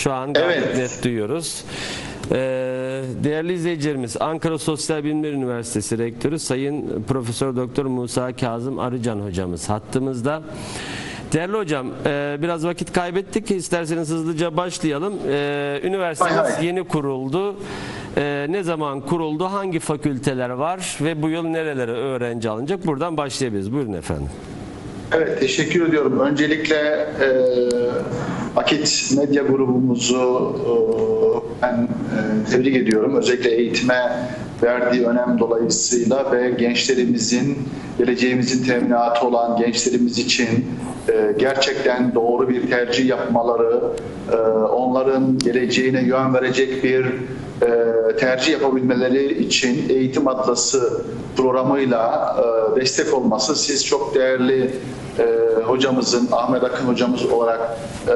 Şu an gayet Evet. net duyuyoruz. Ee, değerli izleyicilerimiz, Ankara Sosyal Bilimler Üniversitesi Rektörü Sayın Profesör Doktor Musa Kazım Arıcan hocamız hattımızda. Değerli hocam, e, biraz vakit kaybettik. İsterseniz hızlıca başlayalım. E, üniversitemiz yeni kuruldu. E, ne zaman kuruldu? Hangi fakülteler var ve bu yıl nerelere öğrenci alınacak? Buradan başlayabiliriz. Buyurun efendim. Evet, teşekkür ediyorum. Öncelikle e, Akit Medya grubumuzu e, ben e, tebrik ediyorum. Özellikle eğitime verdiği önem dolayısıyla ve gençlerimizin, geleceğimizin teminatı olan gençlerimiz için e, gerçekten doğru bir tercih yapmaları, onların geleceğine yön verecek bir tercih yapabilmeleri için Eğitim Atlası programıyla e, destek olması siz çok değerli e, hocamızın, Ahmet Akın hocamız olarak e,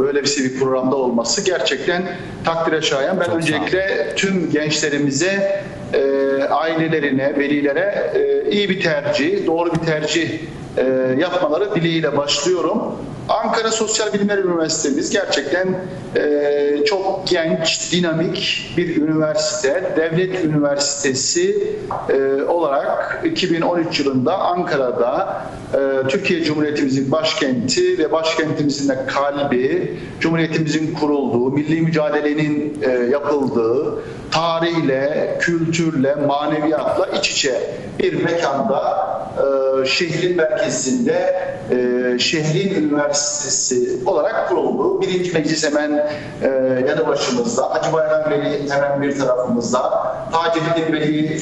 böyle bir bir programda olması gerçekten takdire şayan. Ben Çok öncelikle tüm gençlerimize, e, ailelerine, velilere e, iyi bir tercih, doğru bir tercih e, yapmaları dileğiyle başlıyorum. Ankara Sosyal Bilimler Üniversitemiz gerçekten e, çok genç, dinamik bir üniversite, devlet üniversitesi e, olarak 2013 yılında Ankara'da Türkiye Cumhuriyetimizin başkenti ve başkentimizin de kalbi, Cumhuriyetimizin kurulduğu, milli mücadelenin e, yapıldığı, tarihle, kültürle, maneviyatla iç içe bir mekanda e, şehrin merkezinde e, şehrin üniversitesi olarak kuruldu. Birinci meclis hemen yanı başımızda, Hacı Bayram Veli hemen bir tarafımızda, Taceddin Veli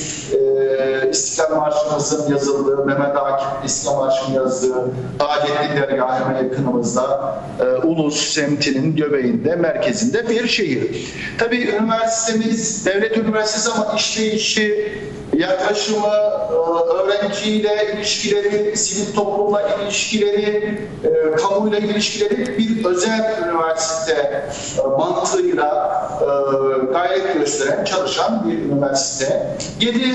İstiklal Marşımızın yazıldığı, Mehmet Akif İstiklal Marşı'nın yazdığı Taceddin Dergahı hemen yakınımızda, e, Ulus semtinin göbeğinde, merkezinde bir şehir. Tabii üniversitemiz devlet üniversitesi ama işleyişi, yaklaşımı, e, öğrenciyle ilişkileri, sivil toplumla ilişkileri, e, kamuyla ilişkileri bir özel üniversite e, mantığıyla e, gayret gösteren, çalışan bir üniversite. Yedi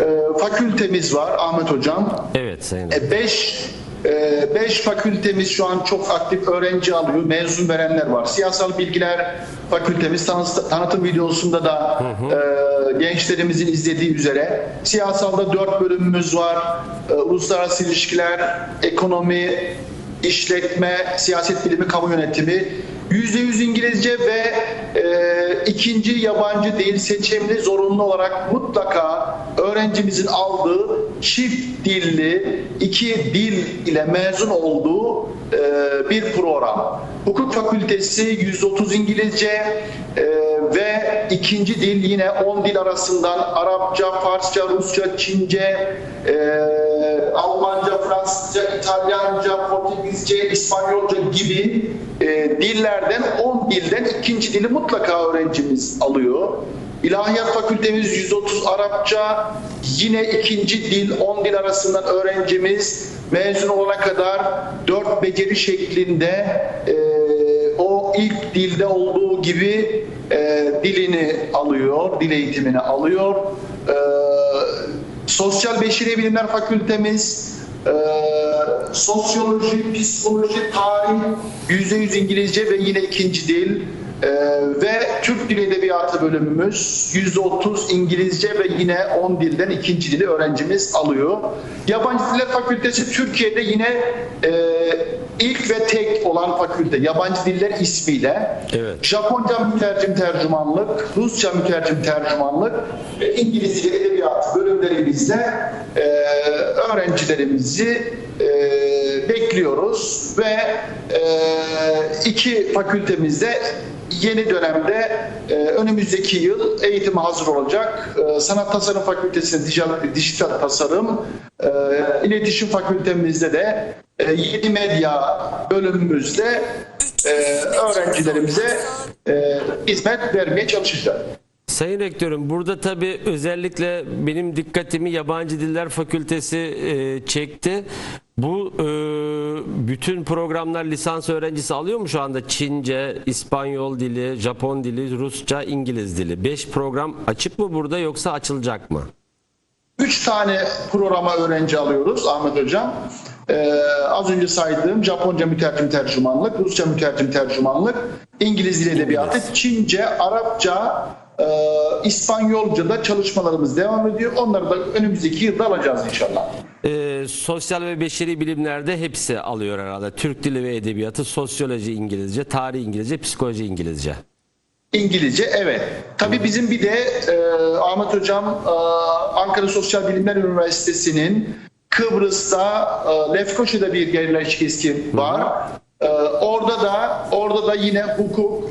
e, fakültemiz var Ahmet Hocam. Evet Sayın hocam. 5 5 fakültemiz şu an çok aktif öğrenci alıyor. Mezun verenler var. Siyasal Bilgiler Fakültemiz tanı- tanıtım videosunda da e, gençlerimizin izlediği üzere siyasalda 4 bölümümüz var. E, uluslararası ilişkiler, ekonomi, işletme, siyaset bilimi, kamu yönetimi. %100 İngilizce ve e, ikinci yabancı dil seçimli zorunlu olarak mutlaka öğrencimizin aldığı çift dilli iki dil ile mezun olduğu e, bir program. Hukuk fakültesi 130 İngilizce e, ve ikinci dil yine 10 dil arasından Arapça, Farsça, Rusça, Çince, e, Almanca, Fransızca, İtalyanca, Portekizce, İspanyolca gibi e, dillerden 10 dilden ikinci dili mutlaka öğrencimiz alıyor. İlahiyat Fakültemiz 130 Arapça, yine ikinci dil 10 dil arasından öğrencimiz mezun olana kadar 4 beceri şeklinde e, o ilk dilde olduğu gibi e, dilini alıyor, dil eğitimini alıyor. E, Sosyal Beşeri Bilimler Fakültemiz e, sosyoloji, psikoloji, tarih, %100 İngilizce ve yine ikinci dil e, ve Türk Dili Edebiyatı bölümümüz %30 İngilizce ve yine 10 dilden ikinci dili öğrencimiz alıyor. Yabancı Diller Fakültesi Türkiye'de yine e, ilk ve tek olan fakülte yabancı diller ismiyle Evet. Japonca mütercim tercümanlık, Rusça mütercim tercümanlık ve İngiliz Dili Edebiyatı bölümlerimizde e, öğrencilerimizi e, bekliyoruz ve e, iki fakültemizde yeni dönemde e, önümüzdeki yıl eğitime hazır olacak. E, Sanat Tasarım Fakültesi'nde dijital, dijital tasarım, e, iletişim fakültemizde de e, yeni medya bölümümüzde e, öğrencilerimize e, hizmet vermeye çalışacağız. Sayın Rektörüm burada tabii özellikle benim dikkatimi Yabancı Diller Fakültesi e, çekti. Bu e, bütün programlar lisans öğrencisi alıyor mu şu anda? Çince, İspanyol dili, Japon dili, Rusça, İngiliz dili. 5 program açık mı burada yoksa açılacak mı? Üç tane programa öğrenci alıyoruz Ahmet Hocam. Ee, az önce saydığım Japonca mütercim tercümanlık, Rusça mütercim tercümanlık İngiliz Dili Edebiyatı, Çince, Arapça, e, İspanyolca da çalışmalarımız devam ediyor. Onları da önümüzdeki yılda alacağız inşallah. Ee, sosyal ve beşeri bilimlerde hepsi alıyor herhalde. Türk dili ve edebiyatı, sosyoloji İngilizce, tarih İngilizce, psikoloji İngilizce. İngilizce evet. Tabii bizim bir de e, Ahmet Hocam e, Ankara Sosyal Bilimler Üniversitesi'nin Kıbrıs'ta e, Lefkoşa'da bir yerleşkesi var. E, orada da orada da yine hukuk,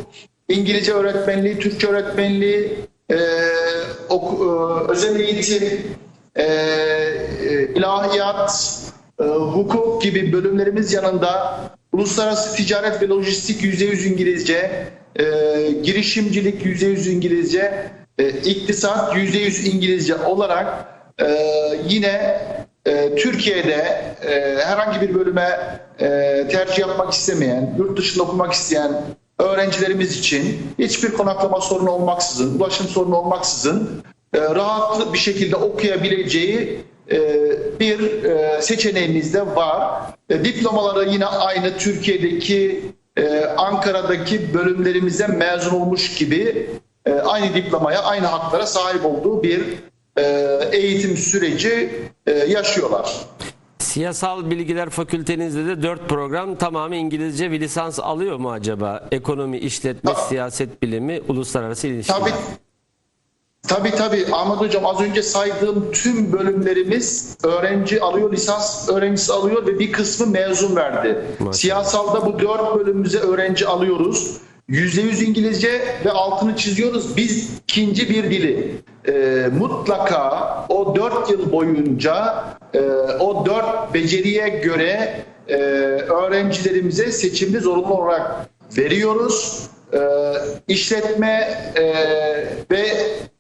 İngilizce öğretmenliği, Türkçe öğretmenliği, e, oku- e, özel eğitim, e, e, ilahiyat, e, hukuk gibi bölümlerimiz yanında uluslararası ticaret ve lojistik %100 İngilizce, e, girişimcilik %100 İngilizce, e, iktisat %100 İngilizce olarak e, yine e, Türkiye'de e, herhangi bir bölüme e, tercih yapmak istemeyen, yurt dışında okumak isteyen öğrencilerimiz için hiçbir konaklama sorunu olmaksızın, ulaşım sorunu olmaksızın e, rahatlı bir şekilde okuyabileceği e, bir e, seçeneğimiz de var. Diplomaları yine aynı Türkiye'deki Ankara'daki bölümlerimize mezun olmuş gibi aynı diplomaya, aynı haklara sahip olduğu bir eğitim süreci yaşıyorlar. Siyasal Bilgiler Fakültenizde de 4 program tamamı İngilizce bir lisans alıyor mu acaba? Ekonomi, işletme, Ta- siyaset bilimi, uluslararası ilişkiler. Tabii Tabii tabii Ahmet Hocam az önce saydığım tüm bölümlerimiz öğrenci alıyor, lisans öğrencisi alıyor ve bir kısmı mezun verdi. Maşallah. Siyasalda bu dört bölümümüze öğrenci alıyoruz. %100 İngilizce ve altını çiziyoruz. Biz ikinci bir dili e, mutlaka o dört yıl boyunca e, o dört beceriye göre e, öğrencilerimize seçimli zorunlu olarak veriyoruz. E, işletme e, ve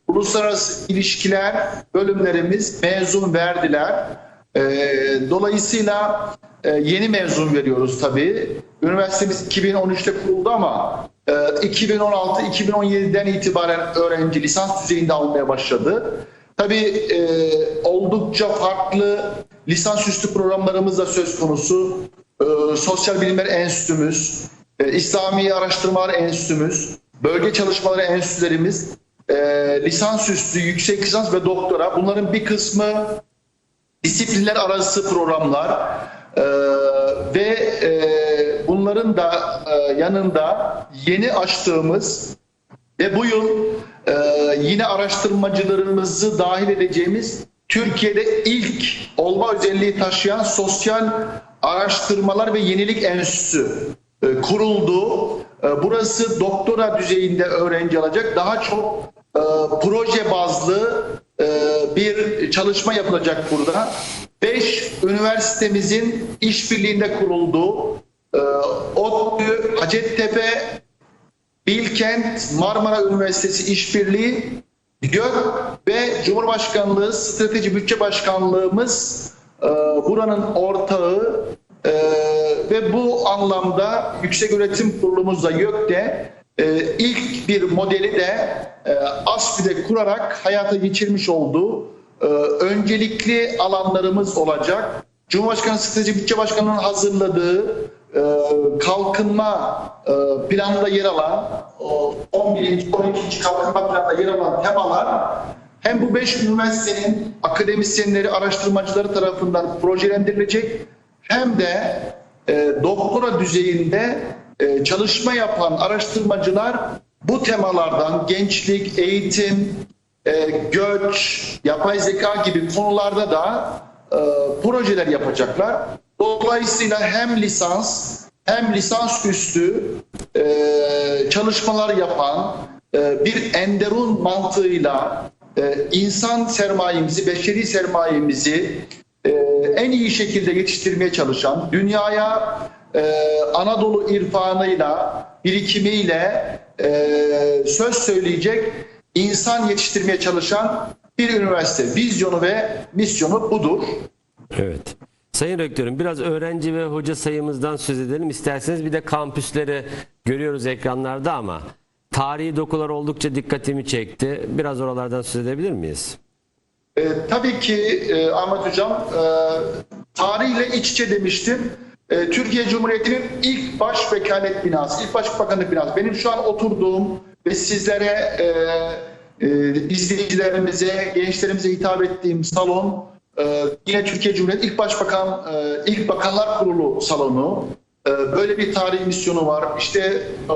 uluslararası ilişkiler bölümlerimiz mezun verdiler. E, dolayısıyla e, yeni mezun veriyoruz tabii. Üniversitemiz 2013'te kuruldu ama e, 2016-2017'den itibaren öğrenci lisans düzeyinde almaya başladı. Tabii e, oldukça farklı lisansüstü programlarımız da söz konusu. E, Sosyal Bilimler Enstitümüz, e, İslami Araştırmalar Enstitümüz, Bölge Çalışmaları Enstitülerimiz, e, lisansüstü, yüksek lisans ve doktora bunların bir kısmı disiplinler arası programlar e, ve e, bunların da e, yanında yeni açtığımız ve bu yıl e, yine araştırmacılarımızı dahil edeceğimiz Türkiye'de ilk olma özelliği taşıyan sosyal araştırmalar ve yenilik enstitüsü e, kuruldu. E, burası doktora düzeyinde öğrenci alacak. Daha çok e, proje bazlı e, bir çalışma yapılacak burada. Beş üniversitemizin işbirliğinde kurulduğu e, ODTÜ, Hacettepe, Bilkent, Marmara Üniversitesi İşbirliği, GÖK ve Cumhurbaşkanlığı Strateji Bütçe Başkanlığımız e, buranın ortağı ve bu anlamda Yüksek Öğretim Kurulumuz da YÖK'te e, ilk bir modeli de e, ASFİ'de kurarak hayata geçirmiş olduğu e, öncelikli alanlarımız olacak. Cumhurbaşkanı Strateji Bütçe Başkanlığı'nın hazırladığı e, kalkınma e, planında yer alan o 11. 12. kalkınma planında yer alan temalar hem bu 5 üniversitenin akademisyenleri, araştırmacıları tarafından projelendirilecek hem de doktora düzeyinde e, çalışma yapan araştırmacılar bu temalardan gençlik, eğitim, e, göç, yapay zeka gibi konularda da e, projeler yapacaklar. Dolayısıyla hem lisans hem lisans üstü çalışmalar yapan bir enderun mantığıyla insan sermayemizi, beşeri sermayemizi en iyi şekilde yetiştirmeye çalışan, dünyaya e, Anadolu irfanıyla, birikimiyle e, söz söyleyecek insan yetiştirmeye çalışan bir üniversite. Vizyonu ve misyonu budur. Evet. Sayın Rektörüm biraz öğrenci ve hoca sayımızdan söz edelim. İsterseniz bir de kampüsleri görüyoruz ekranlarda ama tarihi dokular oldukça dikkatimi çekti. Biraz oralardan söz edebilir miyiz? E, tabii ki e, Ahmet Hocam e, tarihle iç içe demiştim. E, Türkiye Cumhuriyeti'nin ilk baş vekalet binası, ilk başbakanlık binası. Benim şu an oturduğum ve sizlere e, e, izleyicilerimize, gençlerimize hitap ettiğim salon e, yine Türkiye Cumhuriyeti ilk başbakan, e, ilk bakanlar kurulu salonu. E, böyle bir tarihi misyonu var. İşte e,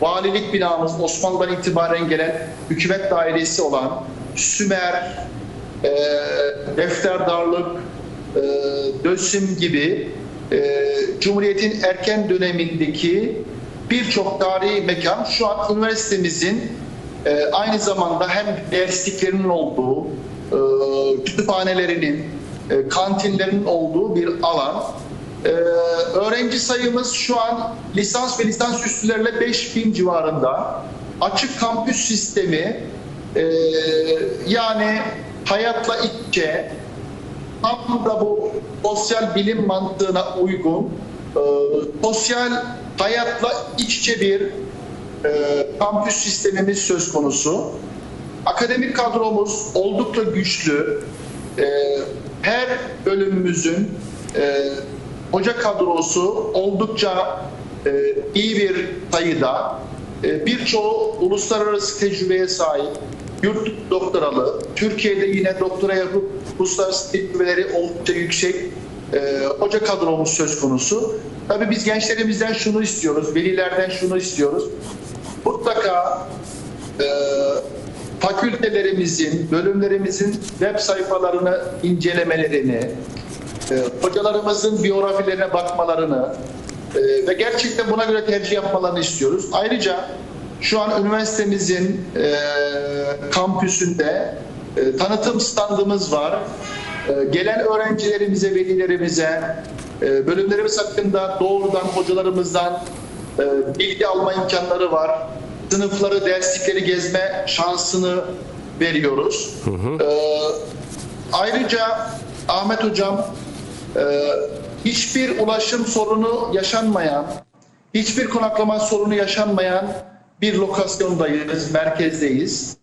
valilik binamız Osmanlı'dan itibaren gelen hükümet dairesi olan Sümer, e, defterdarlık, e, dösüm gibi e, Cumhuriyet'in erken dönemindeki birçok tarihi mekan şu an üniversitemizin e, aynı zamanda hem dersliklerinin olduğu, e, kütüphanelerinin, e, kantinlerinin olduğu bir alan. E, öğrenci sayımız şu an lisans ve lisans üstülerle 5000 civarında. Açık kampüs sistemi e, yani hayatla iç içe, tam da bu sosyal bilim mantığına uygun e, sosyal hayatla iç içe bir e, kampüs sistemimiz söz konusu. Akademik kadromuz oldukça güçlü. E, her bölümümüzün e, hoca kadrosu oldukça e, iyi bir sayıda. E, Birçoğu uluslararası tecrübeye sahip, yurt doktoralı, Türkiye'de yine doktora yapıp uluslararası tecrübeleri oldukça yüksek e, hoca kadromuz söz konusu. Tabii biz gençlerimizden şunu istiyoruz, velilerden şunu istiyoruz. Mutlaka e, fakültelerimizin, bölümlerimizin web sayfalarını incelemelerini, e, hocalarımızın biyografilerine bakmalarını e, ve gerçekten buna göre tercih yapmalarını istiyoruz. Ayrıca şu an üniversitemizin e, kampüsünde e, tanıtım standımız var. E, gelen öğrencilerimize, velilerimize e, bölümlerimiz hakkında doğrudan hocalarımızdan e, bilgi alma imkanları var. Sınıfları, derslikleri gezme şansını veriyoruz. E, ayrıca Ahmet Hocam e, hiçbir ulaşım sorunu yaşanmayan, hiçbir konaklama sorunu yaşanmayan bir lokasyondayız, merkezdeyiz.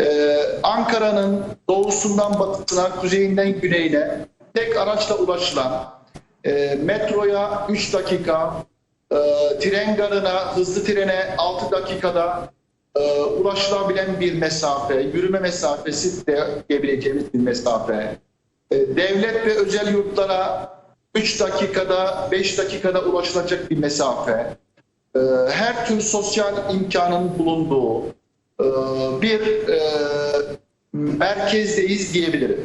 Ee, Ankara'nın doğusundan batısına, kuzeyinden güneyine tek araçla ulaşılan, e, metroya 3 dakika, e, tren garına, hızlı trene 6 dakikada e, ulaşılabilen bir mesafe, yürüme mesafesi de diyebileceğimiz bir mesafe. E, devlet ve özel yurtlara 3 dakikada, 5 dakikada ulaşılacak bir mesafe. E, her tür sosyal imkanın bulunduğu bir e, merkezdeyiz diyebilirim.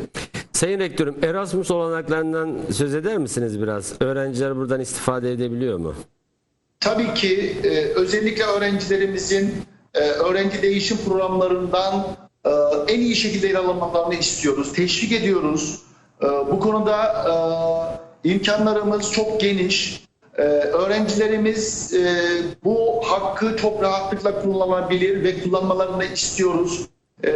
Sayın Rektörüm Erasmus olanaklarından söz eder misiniz biraz? Öğrenciler buradan istifade edebiliyor mu? Tabii ki e, özellikle öğrencilerimizin e, öğrenci değişim programlarından en iyi şekilde yararlanmalarını istiyoruz. Teşvik ediyoruz. Bu konuda imkanlarımız çok geniş. E, öğrencilerimiz e, bu hakkı çok rahatlıkla kullanabilir ve kullanmalarını istiyoruz. E,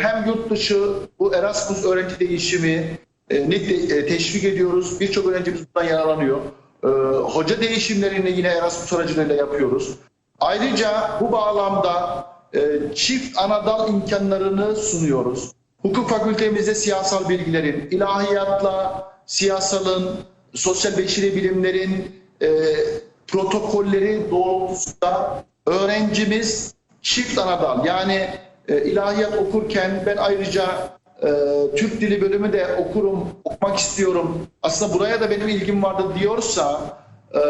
hem yurt dışı bu Erasmus öğrenci değişimi e, e, teşvik ediyoruz. Birçok öğrencimiz bundan yararlanıyor. E, hoca değişimlerini yine Erasmus aracılığıyla yapıyoruz. Ayrıca bu bağlamda e, çift anadal imkanlarını sunuyoruz. Hukuk fakültemizde siyasal bilgilerin, ilahiyatla siyasalın, sosyal beşeri bilimlerin e, protokolleri doğrultusunda öğrencimiz çift anadal yani e, ilahiyat okurken ben ayrıca e, Türk dili bölümü de okurum, okumak istiyorum. Aslında buraya da benim ilgim vardı diyorsa e,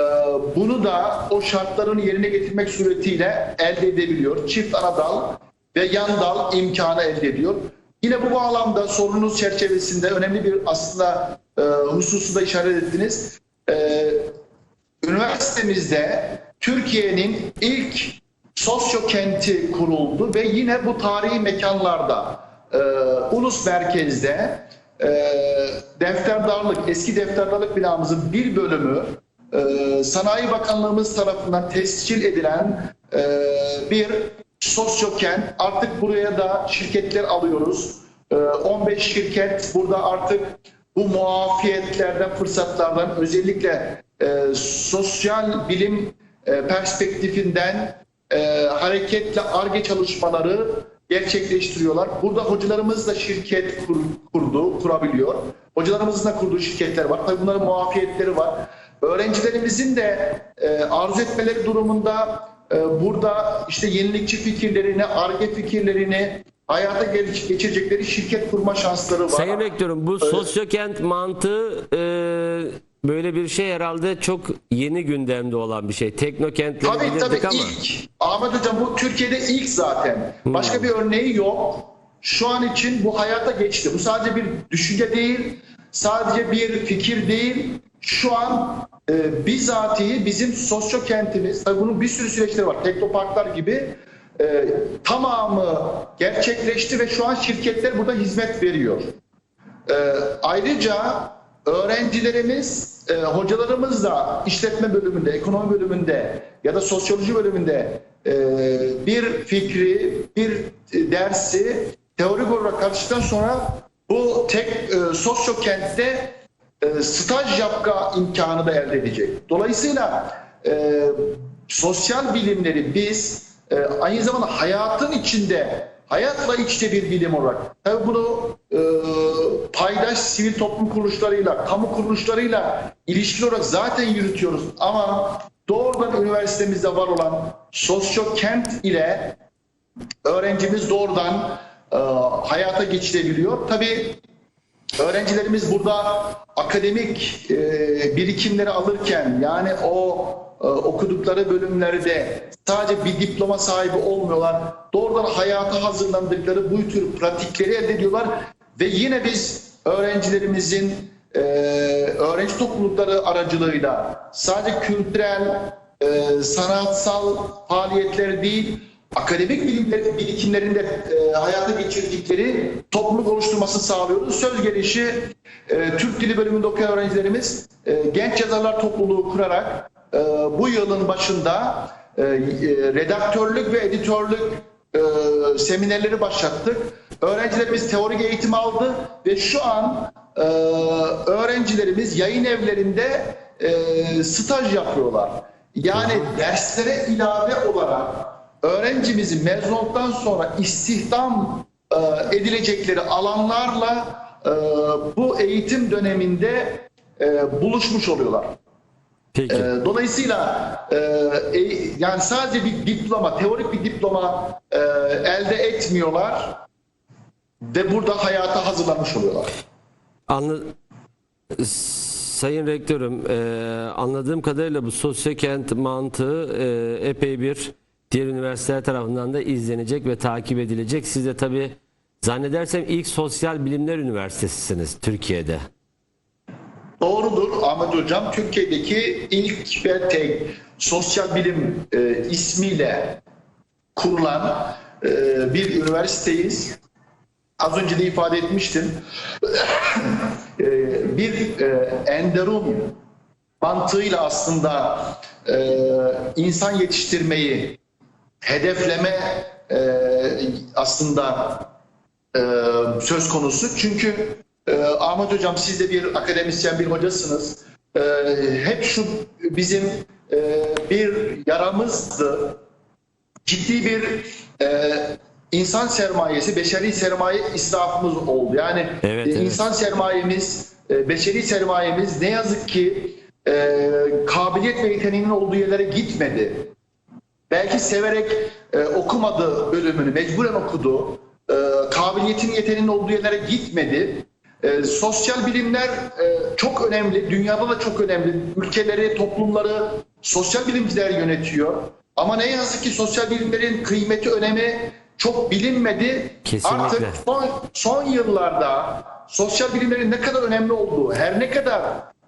bunu da o şartların yerine getirmek suretiyle elde edebiliyor. Çift anadal ve yan dal imkanı elde ediyor. Yine bu bağlamda sorunuz çerçevesinde önemli bir aslında e, hususu da işaret ettiniz. E, üniversitemizde Türkiye'nin ilk sosyo kenti kuruldu ve yine bu tarihi mekanlarda e, ulus merkezde e, defterdarlık eski defterdarlık binamızın bir bölümü e, Sanayi Bakanlığımız tarafından tescil edilen e, bir sosyo kent artık buraya da şirketler alıyoruz. E, 15 şirket burada artık bu muafiyetlerden, fırsatlardan özellikle e, sosyal bilim e, perspektifinden e, hareketle ARGE çalışmaları gerçekleştiriyorlar. Burada hocalarımız da şirket kur- kurdu, kurabiliyor. Hocalarımızın da kurduğu şirketler var. Tabii bunların muafiyetleri var. öğrencilerimizin de e, arzu etmeleri durumunda e, burada işte yenilikçi fikirlerini, arge fikirlerini hayata geç- geçirecekleri şirket kurma şansları var. Sayın Rektörüm bu sosyokent mantığı e, böyle bir şey herhalde çok yeni gündemde olan bir şey. Teknokentleri Tabii tabii ama. ilk. Ahmet Hocam bu Türkiye'de ilk zaten. Başka bir örneği yok. Şu an için bu hayata geçti. Bu sadece bir düşünce değil, sadece bir fikir değil. Şu an e, bizatihi bizim sosyo kentimiz, tabii bunun bir sürü süreçleri var. Teknoparklar gibi e, tamamı gerçekleşti ve şu an şirketler burada hizmet veriyor. Ee, ayrıca öğrencilerimiz, e, hocalarımız da işletme bölümünde, ekonomi bölümünde ya da sosyoloji bölümünde e, bir fikri, bir e, dersi teorik olarak karşıdan sonra bu tek e, sosyo kentte e, staj yapma imkanı da elde edecek. Dolayısıyla e, sosyal bilimleri biz e, aynı zamanda hayatın içinde hayatla içte bir bilim olarak tabii bunu e, paydaş sivil toplum kuruluşlarıyla, kamu kuruluşlarıyla ilişkili olarak zaten yürütüyoruz ama doğrudan üniversitemizde var olan sosyo kent ile öğrencimiz doğrudan e, hayata geçirebiliyor. Tabii öğrencilerimiz burada akademik e, birikimleri alırken yani o e, okudukları bölümlerde sadece bir diploma sahibi olmuyorlar. Doğrudan hayata hazırlandıkları bu tür pratikleri elde ediyorlar ve yine biz öğrencilerimizin e, öğrenci toplulukları aracılığıyla sadece kültürel, e, sanatsal faaliyetler değil akademik bilimler, birikimlerinde e, hayata geçirdikleri topluluk oluşturmasını sağlıyoruz. Söz gelişi e, Türk Dili bölümünde okuyan öğrencilerimiz e, genç yazarlar topluluğu kurarak e, bu yılın başında e, e, redaktörlük ve editörlük e, seminerleri başlattık. Öğrencilerimiz teorik eğitim aldı ve şu an e, öğrencilerimiz yayın evlerinde e, staj yapıyorlar. Yani derslere ilave olarak öğrencimizin mezun olduktan sonra istihdam e, edilecekleri alanlarla e, bu eğitim döneminde e, buluşmuş oluyorlar. Peki. E, dolayısıyla e, e, yani sadece bir diploma, teorik bir diploma e, elde etmiyorlar ve burada hayata hazırlanmış oluyorlar. Anla... Sayın Rektörüm, e, anladığım kadarıyla bu sosyokent mantığı e, epey bir diğer üniversiteler tarafından da izlenecek ve takip edilecek. Siz de tabii zannedersem ilk sosyal bilimler üniversitesisiniz Türkiye'de. Doğrudur Ahmet Hocam. Türkiye'deki ilk ve tek sosyal bilim e, ismiyle kurulan e, bir üniversiteyiz. Az önce de ifade etmiştim. E, bir e, enderun mantığıyla aslında e, insan yetiştirmeyi hedefleme e, aslında söz konusu. Çünkü Ahmet Hocam siz de bir akademisyen, bir hocasınız. Hep şu bizim bir yaramızdı. Ciddi bir insan sermayesi, beşeri sermaye israfımız oldu. Yani Evet, e, evet. insan sermayemiz, e, beşeri sermayemiz ne yazık ki e, kabiliyet ve yeteneğinin olduğu yerlere gitmedi belki severek e, okumadı bölümünü, mecburen okudu. E, kabiliyetin, yeteneğinin olduğu yerlere gitmedi. E, sosyal bilimler e, çok önemli, dünyada da çok önemli. Ülkeleri, toplumları sosyal bilimciler yönetiyor. Ama ne yazık ki sosyal bilimlerin kıymeti, önemi çok bilinmedi. Kesinlikle. Artık son, son yıllarda sosyal bilimlerin ne kadar önemli olduğu, her ne kadar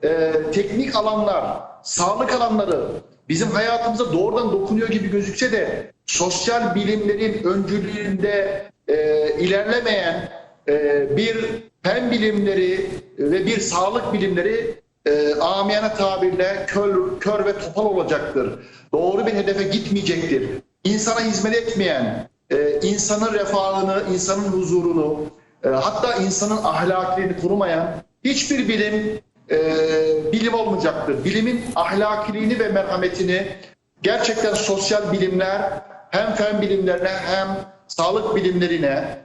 e, teknik alanlar, sağlık alanları bizim hayatımıza doğrudan dokunuyor gibi gözükse de sosyal bilimlerin öncülüğünde e, ilerlemeyen e, bir fen bilimleri ve bir sağlık bilimleri e, amiyane tabirle kör, kör ve topal olacaktır. Doğru bir hedefe gitmeyecektir. İnsana hizmet etmeyen, e, insanın refahını, insanın huzurunu, e, hatta insanın ahlakını korumayan hiçbir bilim e, bilim olmayacaktır. Bilimin ahlakiliğini ve merhametini gerçekten sosyal bilimler hem fen bilimlerine hem sağlık bilimlerine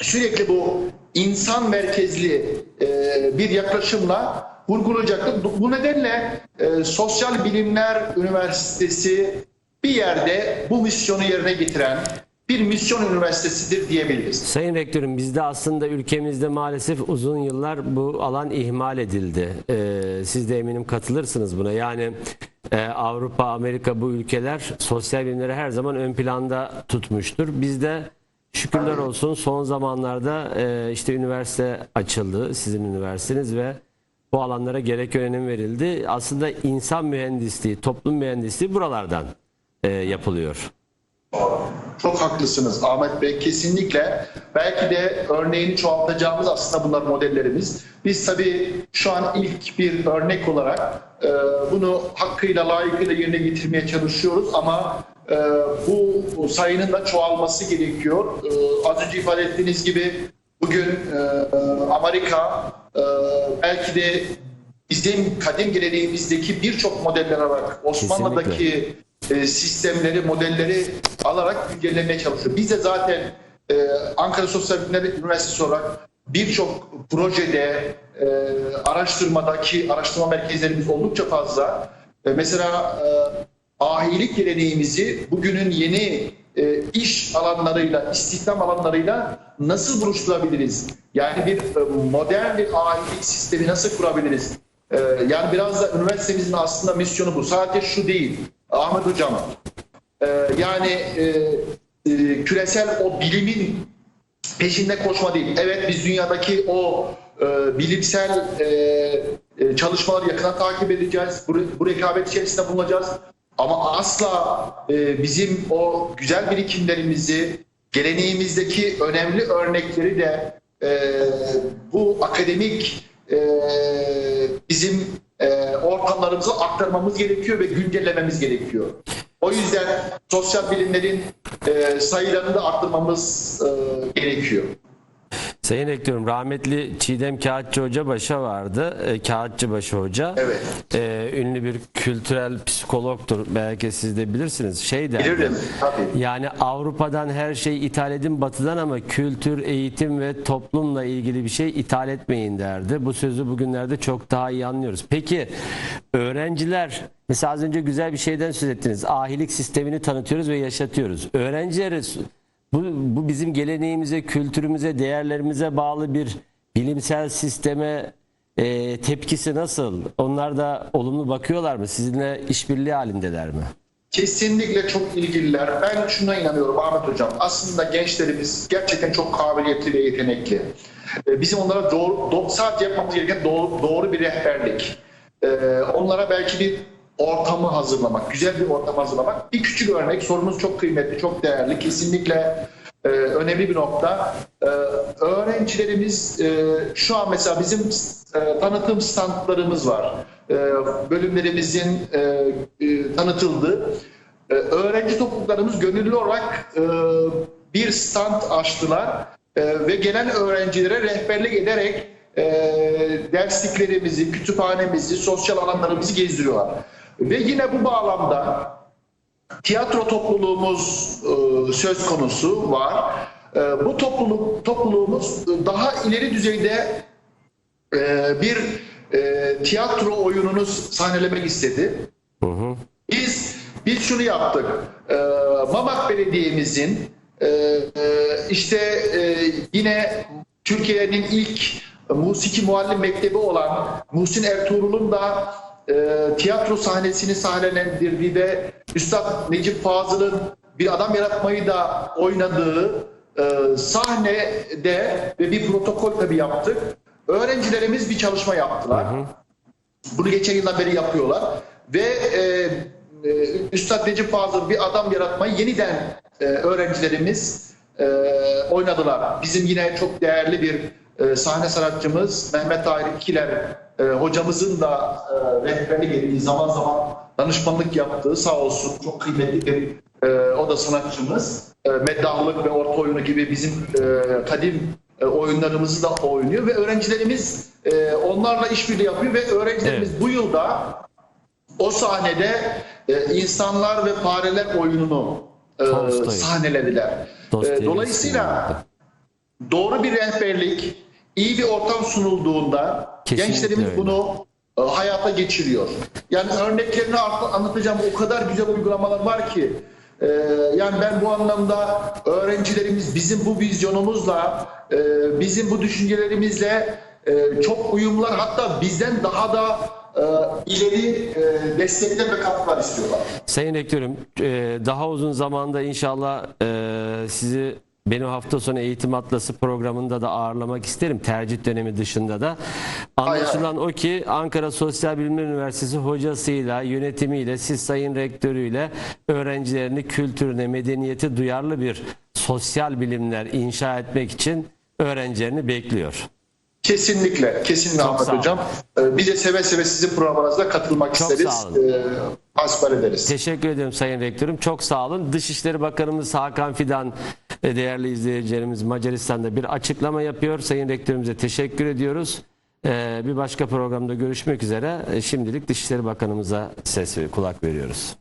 sürekli bu insan merkezli e, bir yaklaşımla vurgulayacaktır. Bu nedenle e, Sosyal Bilimler Üniversitesi bir yerde bu misyonu yerine getiren bir misyon üniversitesidir diyebiliriz. Sayın Rektörüm bizde aslında ülkemizde maalesef uzun yıllar bu alan ihmal edildi. Ee, siz de eminim katılırsınız buna. Yani e, Avrupa, Amerika bu ülkeler sosyal bilimleri her zaman ön planda tutmuştur. Bizde şükürler olsun son zamanlarda e, işte üniversite açıldı, sizin üniversiteniz ve bu alanlara gerek önem verildi. Aslında insan mühendisliği, toplum mühendisliği buralardan e, yapılıyor. Çok haklısınız Ahmet Bey kesinlikle. Belki de örneğini çoğaltacağımız aslında bunlar modellerimiz. Biz tabii şu an ilk bir örnek olarak e, bunu hakkıyla layıkıyla yerine getirmeye çalışıyoruz ama e, bu sayının da çoğalması gerekiyor. E, az önce ifade ettiğiniz gibi bugün Amerika belki de bizim kadim geleneğimizdeki birçok modeller olarak Osmanlı'daki e, sistemleri, modelleri alarak güncellemeye çalışıyor. Biz de zaten e, Ankara Sosyal Bilimler Üniversitesi olarak birçok projede, e, araştırmadaki araştırma merkezlerimiz oldukça fazla. E, mesela ahilik geleneğimizi bugünün yeni iş alanlarıyla, istihdam alanlarıyla nasıl buluşturabiliriz? Yani bir modern bir ahilik sistemi nasıl kurabiliriz? Yani biraz da üniversitemizin aslında misyonu bu. Sadece şu değil. Ahmet Hocam, e, yani e, e, küresel o bilimin peşinde koşma değil. Evet biz dünyadaki o e, bilimsel e, e, çalışmaları yakından takip edeceğiz. Bu, bu rekabet içerisinde bulunacağız. Ama asla e, bizim o güzel birikimlerimizi, geleneğimizdeki önemli örnekleri de e, bu akademik e, bizim e, ortamlarımıza aktarmamız gerekiyor ve güncellememiz gerekiyor. O yüzden sosyal bilimlerin e, sayılarını da arttırmamız e, gerekiyor. Sayın Rektörüm rahmetli Çiğdem Kağıtçı Hoca Başa vardı. E, Kağıtçıbaşı Hoca. Evet. E, ünlü bir kültürel psikologtur. Belki siz de bilirsiniz. Şey derdi. Bilirim tabii. Yani Avrupa'dan her şey ithal edin batıdan ama kültür, eğitim ve toplumla ilgili bir şey ithal etmeyin derdi. Bu sözü bugünlerde çok daha iyi anlıyoruz. Peki öğrenciler mesela az önce güzel bir şeyden söz ettiniz. Ahilik sistemini tanıtıyoruz ve yaşatıyoruz. Öğrencilere bu, bu bizim geleneğimize, kültürümüze, değerlerimize bağlı bir bilimsel sisteme e, tepkisi nasıl? Onlar da olumlu bakıyorlar mı? Sizinle işbirliği halindeler mi? Kesinlikle çok ilgililer. Ben şuna inanıyorum Ahmet Hocam. Aslında gençlerimiz gerçekten çok kabiliyetli ve yetenekli. Ee, Bizim onlara doğru, do- sadece yapmamız gereken doğru, doğru bir rehberlik. Ee, Onlara belki bir ortamı hazırlamak, güzel bir ortam hazırlamak. Bir küçük örnek, sorunuz çok kıymetli, çok değerli. Kesinlikle e, önemli bir nokta. Ee, öğrencilerimiz e, şu an mesela bizim e, tanıtım standlarımız var. E, bölümlerimizin e, e, tanıtıldığı. E, öğrenci topluluklarımız gönüllü olarak e, bir stand açtılar E, ve gelen öğrencilere rehberlik ederek e, dersliklerimizi, kütüphanemizi, sosyal alanlarımızı gezdiriyorlar. Ve yine bu bağlamda tiyatro topluluğumuz e, söz konusu var. E, bu topluluk topluluğumuz daha ileri düzeyde e, bir e, tiyatro oyununu sahnelemek istedi. Biz biz şunu yaptık. E, Mamak Belediye'mizin e, e, işte e, yine Türkiye'nin ilk musiki muallim mektebi olan Muhsin Ertuğrul'un da e, tiyatro sahnesini sahnelendirdiği ve Üstad Necip Fazıl'ın bir adam yaratmayı da oynadığı e, sahnede ve bir protokol tabii yaptık. Öğrencilerimiz bir çalışma yaptılar. Bunu geçen yıldan beri yapıyorlar. Ve e, e, Üstad Necip Fazıl bir adam yaratmayı yeniden e, öğrencilerimiz e, oynadılar. Bizim yine çok değerli bir e, sahne sanatçımız Mehmet Tahir İkiler e, hocamızın da e, rehberlik ettiği zaman zaman danışmanlık yaptığı sağ olsun çok kıymetli bir e, o da sanatçımız. E, meddahlık ve orta oyunu gibi bizim e, kadim e, oyunlarımızı da oynuyor ve öğrencilerimiz e, onlarla işbirliği yapıyor ve öğrencilerimiz Evet. bu yılda o sahnede e, insanlar ve fareler oyununu e, Tolstoy. sahnelediler. Dostoyevski dolayısıyla doğru bir rehberlik, iyi bir ortam sunulduğunda Kesinlikle gençlerimiz öyle. bunu e, hayata geçiriyor. Yani örneklerini anlatacağım o kadar güzel uygulamalar var ki. e, yani ben bu anlamda öğrencilerimiz bizim bu vizyonumuzla, e, bizim bu düşüncelerimizle e, çok uyumlar hatta bizden daha da e, ileri e, destekler ve katkılar istiyorlar. Sayın Rektörüm e, daha uzun zamanda inşallah e, sizi benim hafta sonu eğitim atlası programında da ağırlamak isterim. Tercih dönemi dışında da. Anlaşılan o ki Ankara Sosyal Bilimler Üniversitesi hocasıyla, yönetimiyle, siz sayın rektörüyle öğrencilerini kültürüne, medeniyete duyarlı bir sosyal bilimler inşa etmek için öğrencilerini bekliyor. Kesinlikle, kesinlikle Çok Ahmet sağ. Hocam. Ee, Biz de seve seve sizin programınıza katılmak Çok isteriz. sağ olun. Ee, Hasbihal ederiz. Teşekkür ederim Sayın Rektörüm. Çok sağ olun. Dışişleri Bakanımız Hakan Fidan değerli izleyicilerimiz Macaristan'da bir açıklama yapıyor. Sayın Rektörümüze teşekkür ediyoruz. E, Bir başka programda görüşmek üzere. E, Şimdilik Dışişleri Bakanımıza ses ve kulak veriyoruz.